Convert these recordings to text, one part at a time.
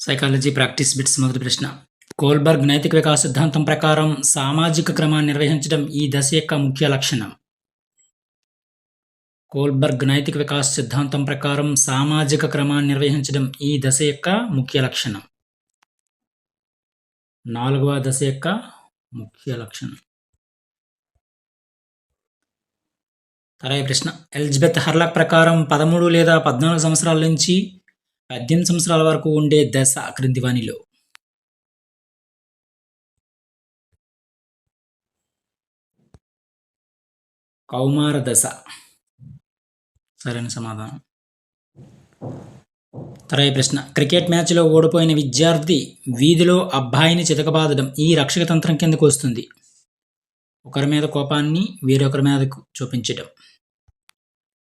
Psychology practice bits మొదటి ప్రశ్న. Kohlberg నైతిక వికాస సిద్ధాంతం ప్రకారం సామాజిక క్రమాన్ని నిర్వహించడం ఈ దశ యొక్క ముఖ్య లక్షణం. కోల్బర్గ్ నైతిక వికాస సిద్ధాంతం ప్రకారం సామాజిక క్రమాన్ని నిర్వహించడం ఈ దశ యొక్క ముఖ్య లక్షణం. నాలుగవ దశ యొక్క ముఖ్య లక్షణం. తరాయి ప్రశ్న. ఎలిజబెత్ హర్లాక్ ప్రకారం పదమూడు లేదా పద్నాలుగు సంవత్సరాల నుంచి పద్దెనిమిది సంవత్సరాల వరకు ఉండే దశ క్రిందివానిలో కౌమార దశ. సరైన సమాధానం. తరాయి ప్రశ్న. క్రికెట్ మ్యాచ్లో ఓడిపోయిన విద్యార్థి వీధిలో అబ్బాయిని చితకబాదడం ఈ రక్షక తంత్రం కిందకు వస్తుంది. ఒకరి మీద కోపాన్ని వేరొకరి మీద చూపించడం.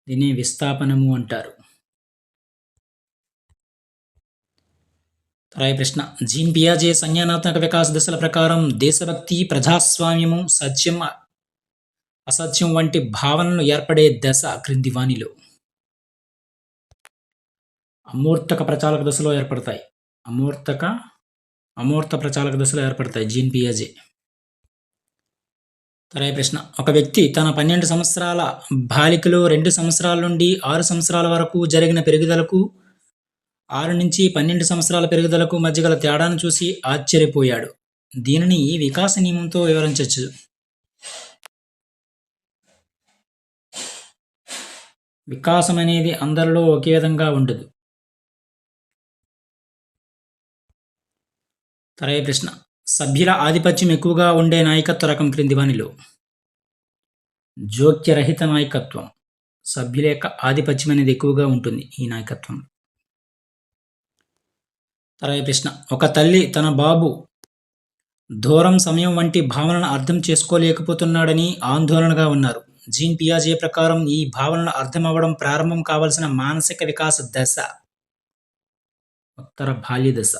దీన్ని విస్థాపనము అంటారు. రాయ ప్రశ్న. జీన్ పియాజే సంజ్ఞానాత్మక వికాస దశల ప్రకారం దేశభక్తి ప్రజాస్వామ్యము సత్యం అసత్యం వంటి భావనలు ఏర్పడే దశ క్రింది వాణిలో. అమూర్తక ప్రచాలక దశలో ఏర్పడతాయి. అమూర్తక అమూర్త ప్రచాలక దశలో ఏర్పడతాయి జీన్ పియాజే. తరాయి ప్రశ్న. ఒక వ్యక్తి తన పన్నెండు సంవత్సరాల బాలికలో రెండు సంవత్సరాల నుండి ఆరు సంవత్సరాల వరకు జరిగిన పెరుగుదలకు ఆరు నుంచి పన్నెండు సంవత్సరాల పెరుగుదలకు మధ్య గల తేడాను చూసి ఆశ్చర్యపోయాడు. దీనిని వికాస నియమంతో వివరించవచ్చు. వికాసం అనేది అందరిలో ఒకే విధంగా ఉండదు తరయ ప్రశ్న. సభ్యుల ఆధిపత్యం ఎక్కువగా ఉండే నాయకత్వ రకం క్రింది వానిలో. జోక్యరహిత నాయకత్వం. సభ్యుల యొక్క ఆధిపత్యం అనేది ఎక్కువగా ఉంటుంది ఈ నాయకత్వం. తరగతి ప్రశ్న. ఒక తల్లి తన బాబు దూరం సమయం వంటి భావనను అర్థం చేసుకోలేకపోతున్నాడని ఆందోళనగా ఉన్నారు. జీన్ పియాజే ప్రకారం ఈ భావనలు అర్థం అవ్వడం ప్రారంభం కావలసిన మానసిక వికాస దశ. ఉత్తర బాల్య దశ.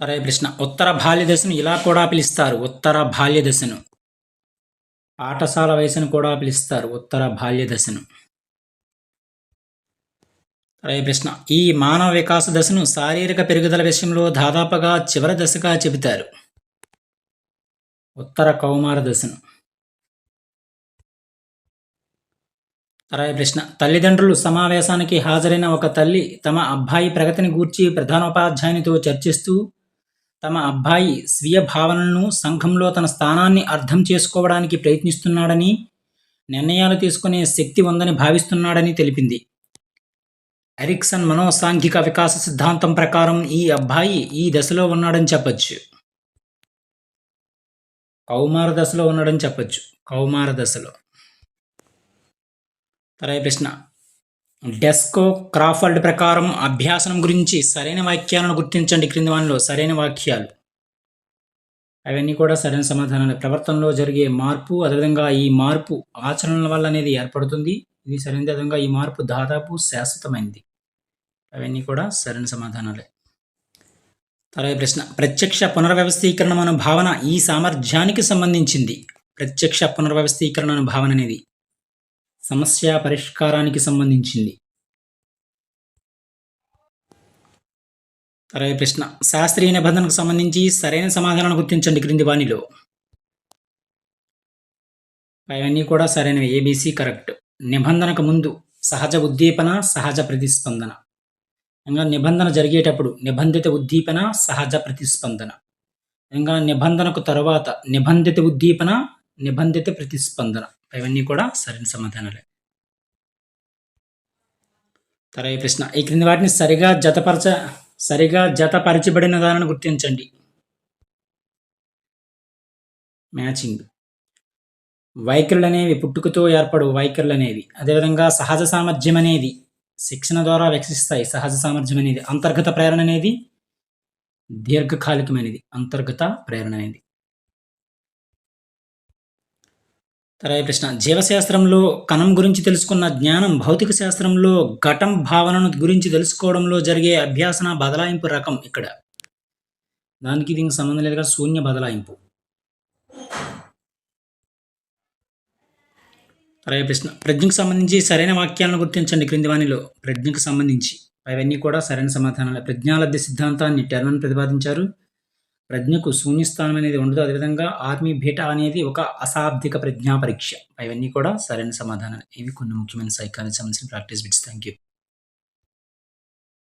తరగతి ప్రశ్న. ఉత్తర బాల్య దశను ఇలా కూడా పిలుస్తారు. ఉత్తర బాల్య దశను. పాఠశాల వయసును కూడా పిలుస్తారు. ఉత్తర బాల్య దశను. తరగతి ప్రశ్న ఈ మానవ వికాస దశను శారీరక పెరుగుదల విషయంలో దాదాపుగా చివరి దశగా చెబుతారు. ఉత్తర కౌమార దశను. తర్వాత ప్రశ్న తల్లిదండ్రులు సమావేశానికి హాజరైన ఒక తల్లి తమ అబ్బాయి ప్రగతిని గూర్చి ప్రధానోపాధ్యాయునితో చర్చిస్తూ తమ అబ్బాయి స్వీయ భావనలను సంఘంలో తన స్థానాన్ని అర్థం చేసుకోవడానికి ప్రయత్నిస్తున్నాడని నిర్ణయాలు తీసుకునే శక్తి ఉందని భావిస్తున్నాడని తెలిపింది. ఎరిక్సన్ మనోసాంఘిక వికాస సిద్ధాంతం ప్రకారం ఈ అబ్బాయి ఈ దశలో ఉన్నాడని చెప్పచ్చు. కౌమార దశలో ఉన్నాడని చెప్పచ్చు. కౌమార దశలో. తరగతి ప్రశ్న. డెస్కో క్రాఫర్డ్ ప్రకారం అభ్యాసనం గురించి సరైన వాక్యాలను గుర్తించండి క్రింది వానిలో. సరైన వాక్యాలు. అవన్నీ కూడా సరైన సమాధానాలు. ప్రవర్తనలో జరిగే మార్పు అదేవిధంగా ఈ మార్పు ఆచరణల వల్ల అనేది ఏర్పడుతుంది. ఇది సరైన విధంగా ఈ మార్పు దాదాపు శాశ్వతమైంది. అవన్నీ కూడా సరైన సమాధానాలే. తర్వాత ప్రశ్న. ప్రత్యక్ష పునర్వ్యవస్థీకరణ అనే భావన ఈ సామర్థ్యానికి సంబంధించింది. ప్రత్యక్ష పునర్వ్యవస్థీకరణ అనే భావన అనేది సమస్య పరిష్కారానికి సంబంధించింది. తర్వాత ప్రశ్న. శాస్త్రీయ నిబంధనకు సంబంధించి సరైన సమాధానాన్ని గుర్తించండి క్రింది వాణిలో. అవన్నీ కూడా సరైనవి. ఏబీసీ కరెక్ట్ నిబంధనకు ముందు సహజ ఉద్దీపన సహజ ప్రతిస్పందన. ఇంకా నిబంధన జరిగేటప్పుడు నిబంధిత ఉద్దీపన సహజ ప్రతిస్పందన. ఇంకా నిబంధనకు తరువాత నిబంధిత ఉద్దీపన నిబంధిత ప్రతిస్పందన. ఇవన్నీ కూడా సరైన సమాధానాలే. తర్వాత ప్రశ్న. ఈ క్రింది వాటిని సరిగా జతపరచ సరిగా జతపరచబడిన దానిని గుర్తించండి. మ్యాచింగ్. వైఖరులు అనేవి పుట్టుకతో ఏర్పడు వైఖరులు అనేవి అదేవిధంగా సహజ సామర్థ్యం అనేది శిక్షణ ద్వారా వికసిస్తాయి సహజ సామర్థ్యం అనేది అంతర్గత ప్రేరణ అనేది దీర్ఘకాలికమైనది అంతర్గత ప్రేరణ అనేది. తర్వాత ప్రశ్న జీవశాస్త్రంలో కణం గురించి తెలుసుకున్న జ్ఞానం భౌతిక శాస్త్రంలో ఘటం భావనను గురించి తెలుసుకోవడంలో జరిగే అభ్యాసన బదలాయింపు రకం ఇక్కడ. దానికి దీనికి సంబంధం లేదుగా శూన్య బదలాయింపు. అరవై ప్రశ్న. ప్రజ్ఞకు సంబంధించి సరైన వాక్యాలను గుర్తించండి క్రింది వానిలో ప్రజ్ఞకు సంబంధించి. అవన్నీ కూడా సరైన సమాధానాలు. ప్రజ్ఞాలబ్ధ సిద్ధాంతాన్ని టెర్మన్ ప్రతిపాదించారు. ప్రజ్ఞకు శూన్యస్థానం అనేది ఉండదు. అదేవిధంగా ఆర్మీ బీటా అనేది ఒక అశాబ్దిక ప్రజ్ఞా పరీక్ష. అవన్నీ కూడా సరైన సమాధానాలు. ఇవి కొన్ని ముఖ్యమైన సైకాలజీ సంబంధించిన ప్రాక్టీస్ బిట్స్. Thank you